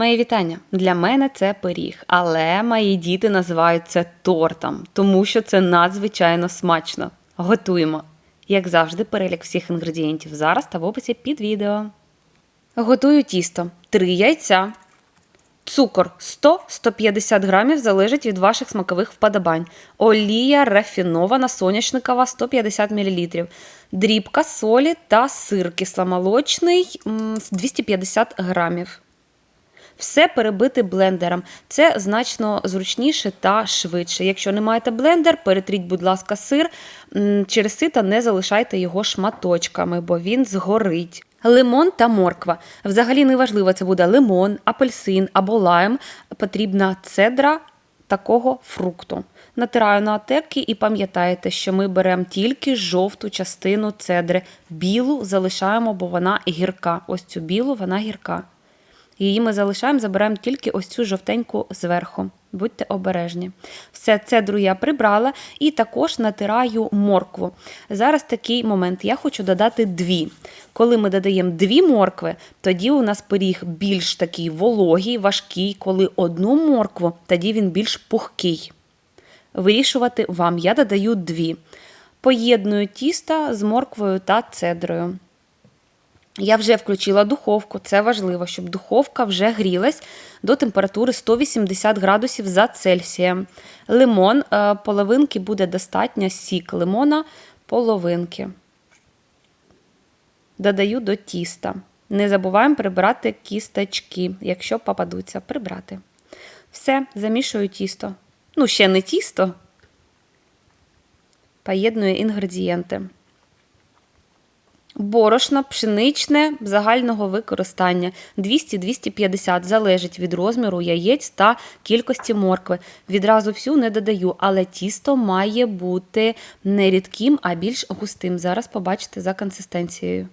Мої вітання. Для мене це пиріг, але мої діти називають це тортом, тому що це надзвичайно смачно. Готуємо. Як завжди, перелік всіх інгредієнтів зараз та в описі під відео. Готую тісто. 3 яйця. Цукор 100-150 грамів залежить від ваших смакових вподобань. Олія рафінована соняшникова 150 мл. Дрібка солі та сир кисломолочний м, 250 грамів. Все перебити блендером. Це значно зручніше та швидше. Якщо не маєте блендер, перетріть, будь ласка, сир. Через сито не залишайте його шматочками, бо він згорить. Лимон та морква. Взагалі неважливо, це буде лимон, апельсин або лайм. Потрібна цедра такого фрукту. Натираю на терки і пам'ятаєте, що ми беремо тільки жовту частину цедри. Білу залишаємо, бо вона гірка. Ось цю білу вона гірка. Її ми залишаємо, забираємо тільки ось цю жовтеньку зверху. Будьте обережні. Все цедру я прибрала і також натираю моркву. Зараз такий момент. Я хочу додати дві. Коли ми додаємо дві моркви, тоді у нас пиріг більш такий вологий, важкий. Коли одну моркву, тоді він більш пухкий. Вирішувати вам. Я додаю дві. Поєдную тісто з морквою та цедрою. Я вже включила духовку, це важливо, щоб духовка вже грілась до температури 180 градусів за Цельсієм. Лимон, е, половинки буде достатньо, сік лимона, половинки. Додаю до тіста. Не забуваємо прибрати кісточки, якщо попадуться, прибрати. Все, замішую тісто. Ну, ще не тісто. Поєдную інгредієнти. Борошно пшеничне загального використання 200-250 залежить від розміру яєць та кількості моркви. Відразу всю не додаю, але тісто має бути не рідким, а більш густим. Зараз побачите за консистенцією.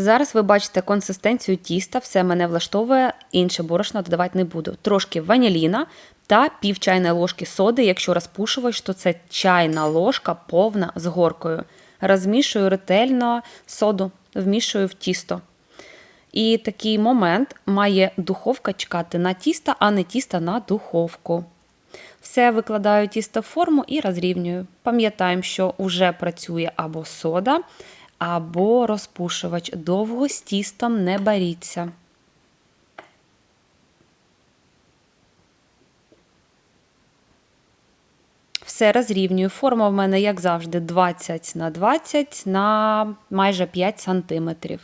Зараз ви бачите консистенцію тіста, все мене влаштовує, інше борошно додавати не буду. Трошки ваніліна та пів чайної ложки соди, якщо розпушувач, то це чайна ложка повна з горкою. Розмішую ретельно соду, вмішую в тісто. І такий момент має духовка чекати на тісто, а не тісто на духовку. Все викладаю тісто в форму і розрівнюю. Пам'ятаємо, що вже працює або сода, або розпушувач. Довго з тістом не боріться. Все розрівнюю. Форма в мене, як завжди, 20 на 20 на майже 5 сантиметрів.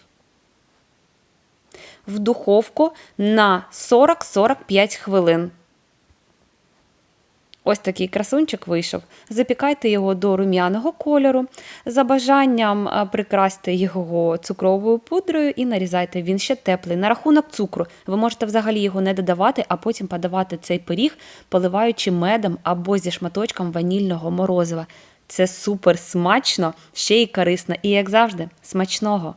В духовку на 40-45 хвилин. Ось такий красунчик вийшов. Запікайте його до рум'яного кольору. За бажанням а, прикрасьте його цукровою пудрою і нарізайте. Він ще теплий. На рахунок цукру ви можете взагалі його не додавати, а потім подавати цей пиріг, поливаючи медом або зі шматочком ванільного морозива. Це супер смачно, ще й корисно. І, як завжди, смачного!